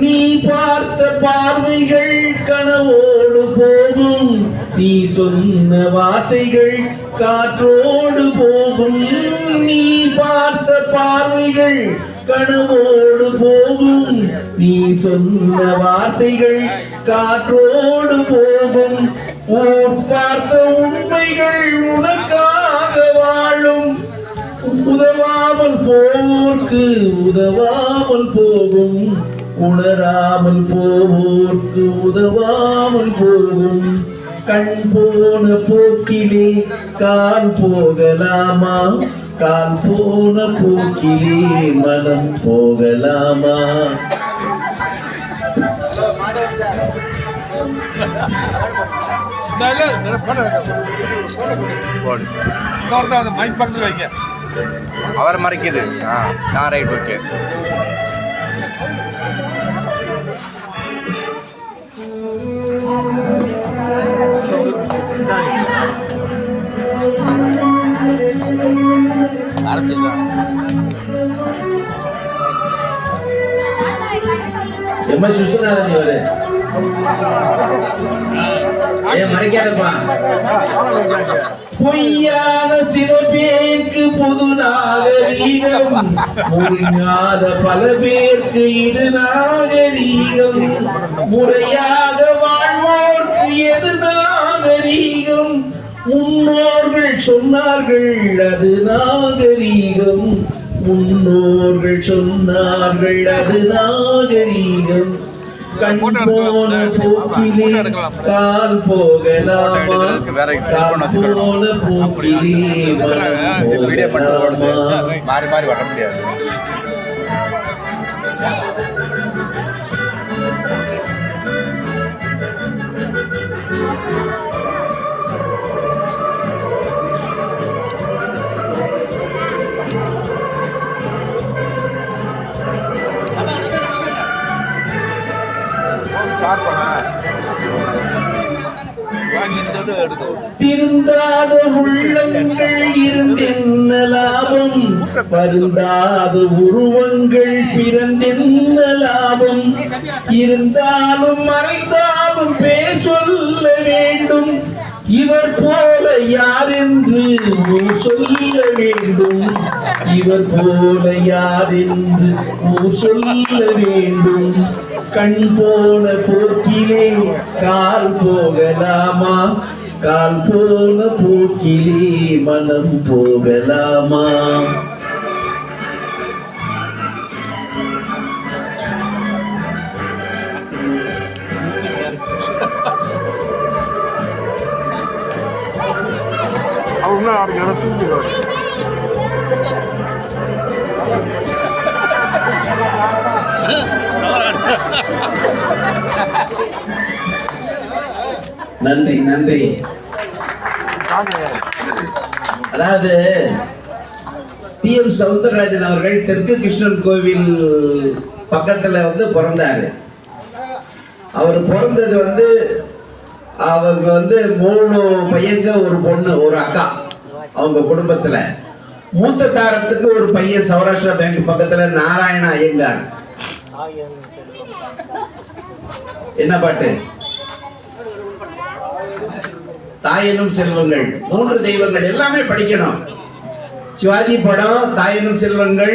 நீ பார்த்த பார்வைகள் கனவோடு போகும். நீ சொன்ன வார்த்தைகள் காற்றோடு போகும். நீ பார்த்த பார்வைகள் கனவோடு போகும். நீ சொன்ன வார்த்தைகள் காற்றோடு போகும். பார்த்த உண்மைகள் உனக்காக வாழும். உதவாமல் போவோர்க்கு உதவாமல் போகும். உணராமல் போவோர்க்கு உதவாமல் போகும். கண் போன போக்கிலே கால் போகலாமா? கால் போன போக்கிலே மனம் போகலாமா? அவர் மறைக்குது. ஆ நான் ரைட் ஓகே எம்மா எஸ் விஸ்வநாதன் இவரு. ஏன் மறைக்காதப்பா பொய்யான சில பேருக்கு புது நாகரீகம் முறிஞாத பல பேருக்கு இது நாகரீகம் முறையாக வாழ்வோர்க்கு எது நாகரீகம் முன்னோர்கள் சொன்னார்கள் அது நாகரீகம் முன்னோர்கள் சொன்னார்கள் அது நாகரீகம் கண் போன போக்கிலே கால் போகலாமா. கால் போன போக்கிலே வீடியோ பண்ணி மாறி மாறி வர முடியாது. ஸ்டார்ட் பண்ண திருந்தாத உள்ளங்கள் இருந்தென்ன லாபம்? பருந்தாத உருவங்கள் பிறந்தென்ன லாபம்? இருந்தாலும் மறைந்தாலும் பேர் சொல்ல வேண்டும். இவர் போல யார் என்று ஊர் சொல்ல வேண்டும். இவர் போல யார் என்று ஊர் சொல்ல வேண்டும். கண் போன போக்கிலே கால் போகலாமா? கால் போன போக்கிலே மனம் போகலாமா? அவர் இன்னும் அவருக்கு நன்றி நன்றி. அதாவது டி எம் சவுந்தரராஜன் அவர்கள் தெற்கு கிருஷ்ணன் கோவில் பக்கத்துல வந்து பிறந்தாரு. அவர் பிறந்தது வந்து அவங்க வந்து மூணு பையங்க ஒரு பொண்ணு ஒரு அக்கா அவங்க குடும்பத்துல. மூத்த தாரத்துக்கு ஒரு பையன் சௌராஷ்டிரா பேங்க் பக்கத்துல நாராயண ஐயங்கார். என்ன பாட்டு? தாயனும் செல்வங்கள். மூன்று தெய்வங்கள். எல்லாமே படிக்கணும். சிவாஜி படம் தாயனும் செல்வங்கள்